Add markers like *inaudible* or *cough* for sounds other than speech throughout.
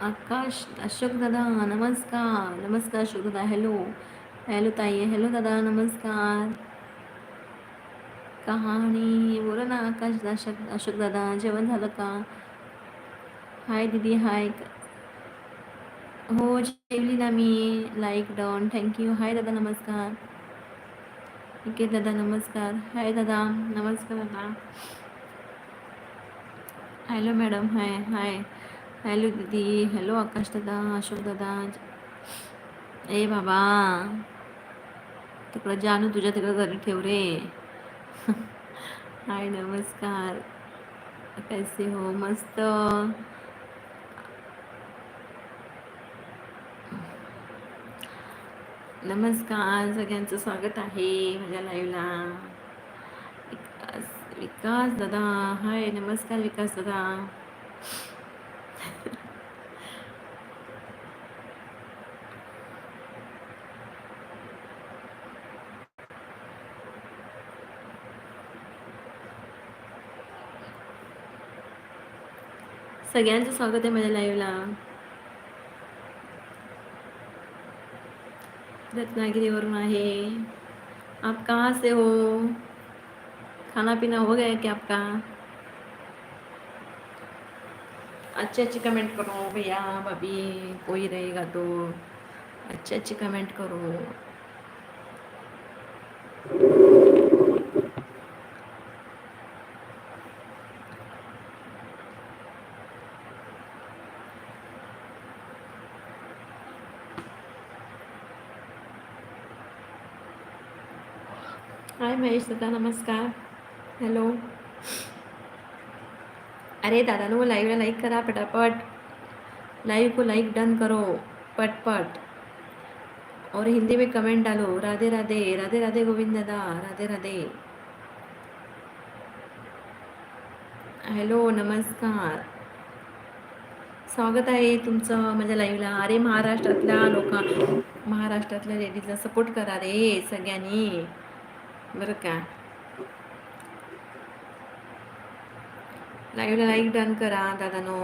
आकाश, अशोक दादा, नमस्कार नमस्कार अशोक दादा हॅलो हॅलो ताई हॅलो दादा, नमस्कार। कहाणी, बोला ना आकाश अशोक अशोक दादा झालं का? हाय दीदी हाय हो, जेवली ना मी. Like done thank you hi दादा, नमस्कार. ठीक दादा, नमस्कार. हाय दादा, नमस्कार दादा. Hello madam hi hi hello दीदी हॅलो आकाश दादा अशोक दादा ए बाबा तिकडं जानू तुझ्या तिकडं घरी ठेव रे *laughs* हाय नमस्कार. कैसे हो? मस्त. नमस्कार. सगळ्यांचं स्वागत आहे माझ्या लाईव्हला विकास विकास दादा. हाय नमस्कार विकास दादा. सगळ्यांचं स्वागत आहे माझ्या लाईव्हला रत्नागिरीवरून आहे. आप कहाँ से हो? खाना पीना हो गया क्या आपका? अच्छी अच्छी कमेंट करो भैया भाभी कोई हो रहेगा तो। अच्छी अच्छी कमेंट करो। हाय महेश दादा नमस्कार. हॅलो अरे दादा नो लाइव लाइक करा पटापट. लाइव को लाइक डन करो पट पट और हिंदी में कमेंट डालो राधे राधे राधे राधे गोविंद दादा राधे राधे. हॅलो नमस्कार. स्वागत आहे तुमचं माझ्या लाईव्हला अरे महाराष्ट्रातल्या लोक महाराष्ट्रातल्या लेडीजला सपोर्ट करा रे सगळ्यांनी. बरं का. लाईव्हला लाईक डन करा दादानो.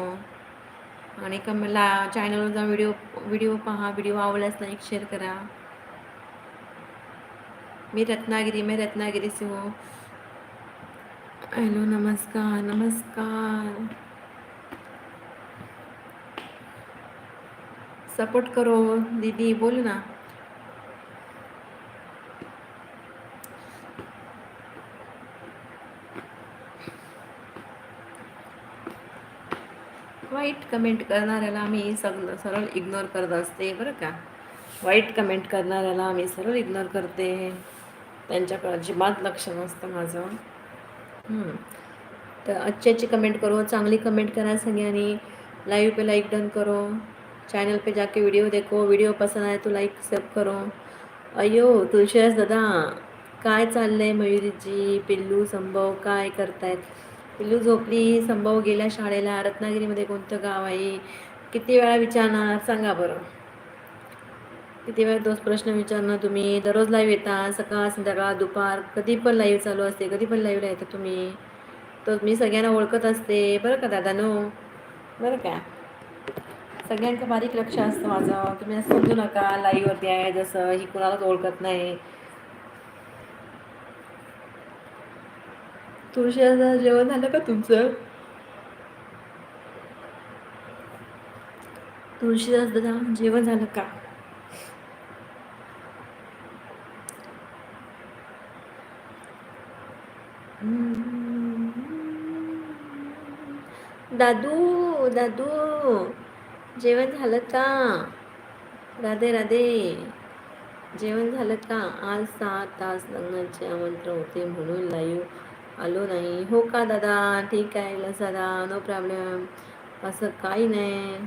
आणि कमला चॅनलवर जाऊन व्हिडिओ व्हिडिओ पहा व्हिडिओ आवडल्यास लाईक शेअर करा. मी रत्नागिरी मी रत्नागिरी से हो. हॅलो नमस्कार नमस्कार. सपोर्ट करो दीदी बोल ना. वाईट कमेंट करणाऱ्याला आम्ही सग सरळ इग्नोर करत असते बरं का? वाईट कमेंट करणाऱ्याला आम्ही सरळ इग्नोर करते. त्यांच्याकडं अजिबात लक्ष नसतं माझं. तर अच्छी अच्छी कमेंट करो चांगली कमेंट करा सगळ्यांनी. लाईव्ह पे लाइक डन करो. चैनल पे जाके वीडियो देखो. वीडियो पसंद आए तो लाईक सब करो. अयो तुळशीदास दादा काय चाललंय मयुरीजी पिल्लू संभव काय करतायत? पिल्लू झोपली संभव गेल्या शाळेला रत्नागिरीमध्ये कोणतं गाव आहे? किती वेळा विचारणार? सांगा बरं. किती वेळा तोच प्रश्न विचारणार तुम्ही? दररोज लाईव्ह येता सकाळ संध्याकाळ दुपार. कधी पण लाईव्ह चालू असते कधी पण लाईव्हला येता तुम्ही. तर मी सगळ्यांना ओळखत असते. बरं का दादा? नो? बरं का? सगळ्यांचं बारीक लक्ष असतं माझं. तुम्ही असं समजू नका लाईव्हवरती आहे जसं. ही कुणालाच ओळखत नाही. तुळशी जेवण झालं का तुमचं? तुळशीदास दादा जेवण झालं का? दादू दादू जेवण झालं का? राधे राधे. जेवण झालं का? आज सहा तास लग्नाचे आमंत्रण होते म्हणून लाईव्ह आलो नाही. हो का दादा? ठीक आहे लस दादा नो प्रॉब्लेम असं काही नाही.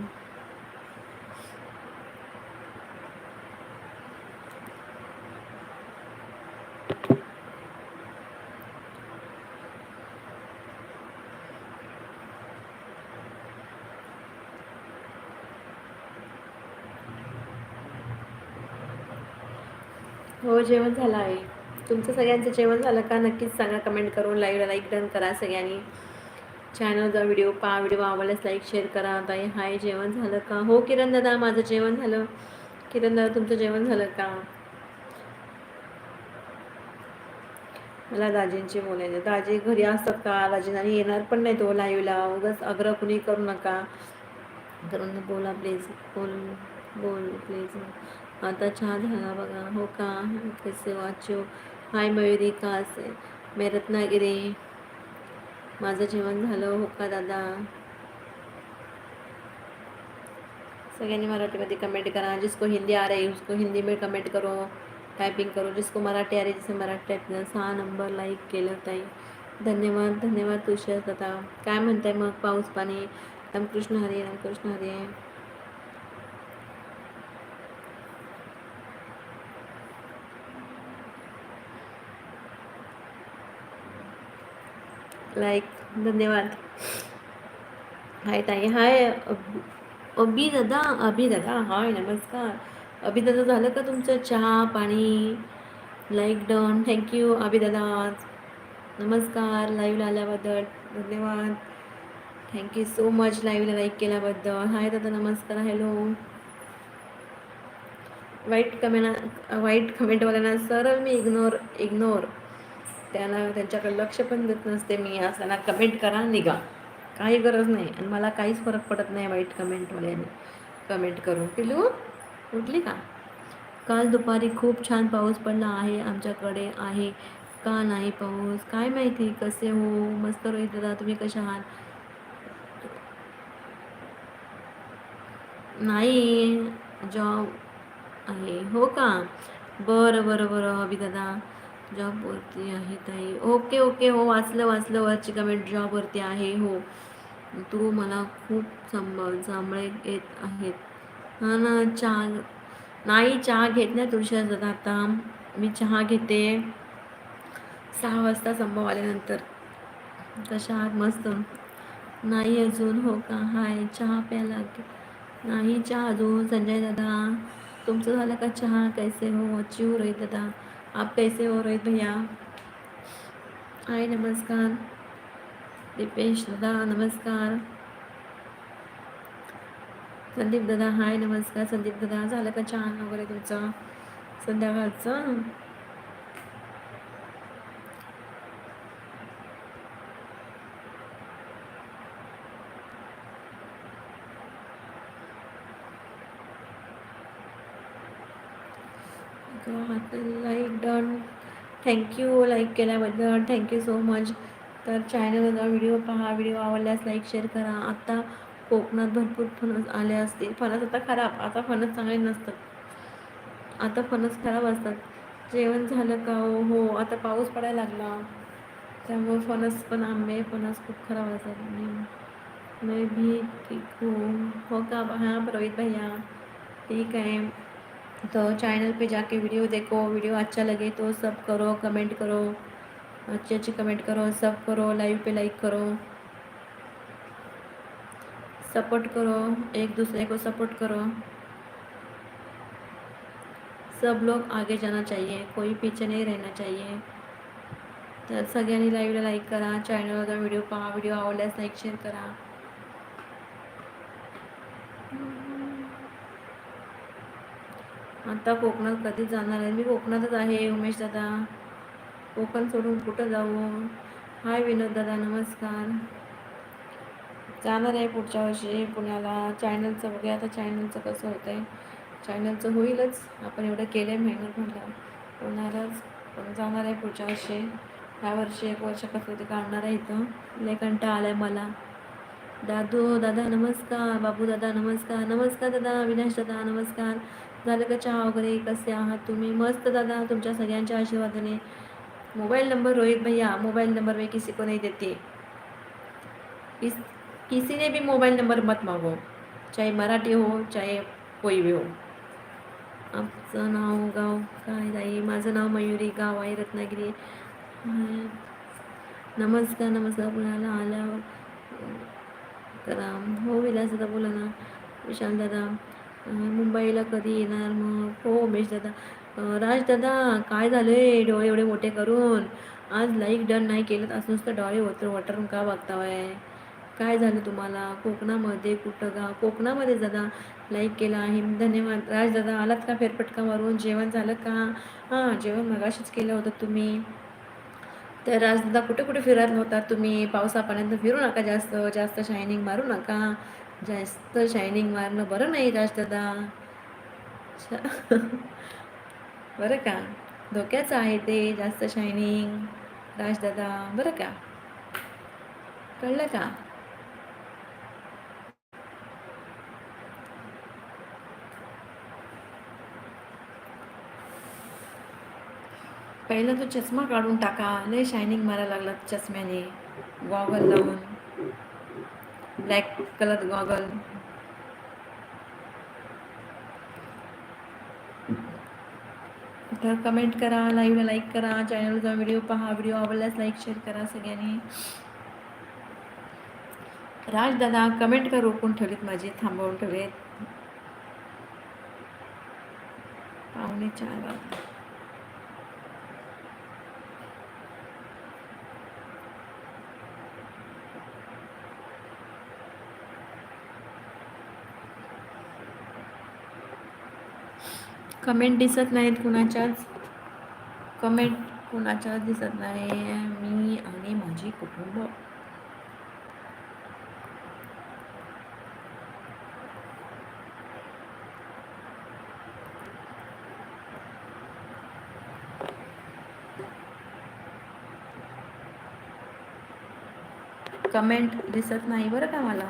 हो जेवण झालं आहे. तुमचं सगळ्यांचं जेवण झालं का? नक्कीच सांगा कमेंट करून लाईव्ह लाईक डन करा सगळ्यांनी. चॅनलचा व्हिडिओ पहा व्हिडिओ आवडल्यास लाईक शेअर करा. ताई हाय जेवण झालं का? हो किरण दादा माझं जेवण झालं. किरण दादा तुमचं जेवण झालं का? मला दाजींची बोलायचं दाजी घरी असतात का? दाजींना येणार पण नाही तो हो लाईव्हला उगाच आग्रह कुणी करू नका. करून बोला प्लीज बोल बोल प्लीज आता चहा झाला बघा. हो का? कसे वाचो हाय मयुरी का असे? मी रत्नागिरी माझं जेवण झालं हो का दादा? सगळ्यांनी मराठीमध्ये कमेंट करा. जिसको हिंदी आ रही उसको हिंदी में कमेंट करो. टायपिंग करो. जिसको मराठी आ रही जिसे मराठी टायपिंग सहा नंबर लाईक केलं ताई. धन्यवाद धन्यवाद तुषार दादा. काय म्हणताय मग पाऊस पाणी? रामकृष्ण हरी रामकृष्ण हरी. लाईक धन्यवाद. हाय ताई हाय अभि दादा अभि दादा हाय नमस्कार. अभि दादा झालं का तुमचं चहा पाणी? लाईक डन थँक्यू अभि दादा नमस्कार लाईव्हला आल्याबद्दल धन्यवाद. थँक्यू सो मच लाईव्हला लाईक केल्याबद्दल. हाय दादा नमस्कार हॅलो वाईट कमेंट वाईट कमेंटवाल्यांना सरळ मी इग्नोर इग्नोर त्यांना त्यांच्याकडे लक्ष पण देत नसते मी असताना कमेंट करा निघा. काही गरज नाही. आणि मला काहीच फरक पडत नाही वाईट कमेंटवाल्याने कमेंट करून. पिलू उठली का? काल दुपारी खूप छान पाऊस पडला आहे आमच्याकडे आहे का नाही पाऊस? काय माहिती कसे हो? मस्त रोहित दादा तुम्ही कशा आहात? नाही जॉब आहे. हो का? बरं बरं बरं अभि दादा. जॉबवरती आहे ताई. ओके ओके हो वाचलं वाचलं. वरची कमेंट जॉबवरती आहे. हो. तू मला खूप सांभाळ सांभाळे येत आहेत हां ना चहा नाही चहा घेत नाही तुळशीला आता. मी चहा घेते. सहा वाजता संभव आल्यानंतर. कशा आहात? मस्त. नाही अजून. हो का? हाय. चहा प्यायला नाही चहा अजून. संजय दादा तुमचं झालं का चहा? कैसे हो? अच्छी हो दादा. आप कैसे हो रोहित भैया? हाय नमस्कार। दीपेश दादा नमस्कार। संदीप दादा हाय नमस्कार। संदीप दादा झालं का चहा वगैरे तुमचं? संध्याकाळचं? Like done thank you like केल्याबद्दल. थँक्यू सो मच तर चॅनलवर व्हिडिओ पहा. व्हिडिओ आवडल्यास लाईक शेअर करा. आत्ता कोकणात भरपूर फणस आले असतील. फणस आता खराब. आता फणस चांगले नसतात. आता फणस खराब असतात. जेवण झालं का? हो हो आता पाऊस पडायला लागला. त्यामुळे फणस पण आंबे फणस खूप खराब असतात. मैं भी ठीक. हो. हो का? हां प्रवीत भैया. ठीक आहे. तो चैनल पे जाके वीडियो देखो वीडियो अच्छा लगे तो सब करो कमेंट करो, अच्छे अच्छे कमेंट करो, सब करो लाइव पे लाइक करो सपोर्ट करो, एक दूसरे को सपोर्ट करो। सब लोग आगे जाना चाहिए, कोई पीछे नहीं रहना चाहिए। तर सगळ्यांनी लाईव्हला लाईक करा चैनल चॅनलवर व्हिडिओ पहा व्हिडिओ आवडल्यास लाईक शेअर करा। आता कोकणात कधी जाणार आहे? मी कोकणातच आहे उमेश दादा. कोकण सोडून कुठं जाऊ? हाय विनोद दादा नमस्कार. जाणार आहे पुढच्या वर्षी पुण्याला. चॅनलचं बघूया आता चॅनलचं कसं होतं आहे चॅनलचं होईलच. आपण एवढं केलं आहे मेहनत म्हटलं. होणारच. पण जाणार आहे पुढच्या वर्षी. ह्या वर्षी एक वर्ष कसं ते काढणार आहे इथं. लय कंटा आला आहे मला. दादू दादा नमस्कार. बाबू दादा नमस्कार. नमस्कार दादा. अविनाश दादा नमस्कार. झालं का चहा वगैरे कसे आहात तुम्ही? मस्त दादा तुमच्या सगळ्यांच्या आशीर्वादाने. मोबाईल नंबर रोहित भैया मोबाईल नंबर मी किसी को नहीं देते. किस किसी ने भी मोबाईल नंबर मत मागो चाहे मराठी हो चाहे कोई भी हो. आमचं नाव गाव काय ताई माझं नाव मयुरी गाव आहे रत्नागिरी. नमस्कार नमस्कार पुण्याला आल्यावर. करा हो विलास दादा बोला ना. विशाल दादा. मुंबईला कधी येणार मग? हो उमेश दादा. राज दादा काय झालं आहे डोळे एवढे मोठे करून. आज लाईक डन नाही केलं असं नुसतं डोळे वत्र वटरून का बघतावाय काय झालं तुम्हाला? कोकणामध्ये कुठं गाव कोकणामध्ये दादा लाईक केला आहे. धन्यवाद. राज दादा आलात का फेरफटका मारून? जेवण झालं का? हां जेवण मगाशीच केलं होतं तुम्ही. तर राज दादा कुठे कुठे फिरत होता तुम्ही? पावसापर्यंत फिरू नका जास्त. जास्त शायनिंग मारू नका. जास्त शायनिंग मारणं बरं नाही राज दादा बरं का? धोक्याचं आहे ते जास्त शायनिंग राजदादा बरं का? कळलं का? पहिला तो चष्मा काढून टाका. लय शायनिंग मारायला लागला चष्म्याने. गॉगल लावून ब्लॅक कलर गॉगल तर कमेंट करा लाईव्हला लाईक करा चॅनलचा व्हिडिओ पहा व्हिडिओ आवडल्यास लाईक शेअर करा सगळ्यांनी राजदादा कमेंट का रोखून ठेवलीत माझी थांबवून ठेवलेत पाहुणे चार वाजता कमेंट दिसत नाहीत कुणाच्याच. कमेंट कुणाच्याच दिसत नाही. मी आणि माझी कुटुंब. कमेंट दिसत नाही बरं का मला?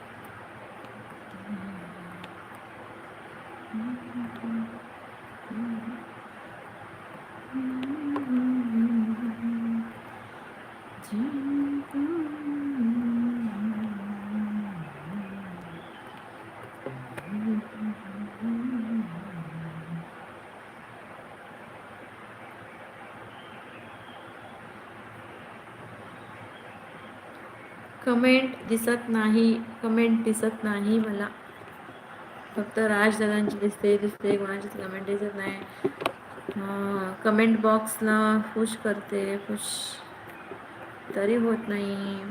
कमेंट दिसत नाही कमेंट दिसत नाही मला. फक्त राजदादांची दिसते दिसते कोणाचीच कमेंट दिसत नाही. कमेंट बॉक्सला खुश करते खुश तरी होत नाही.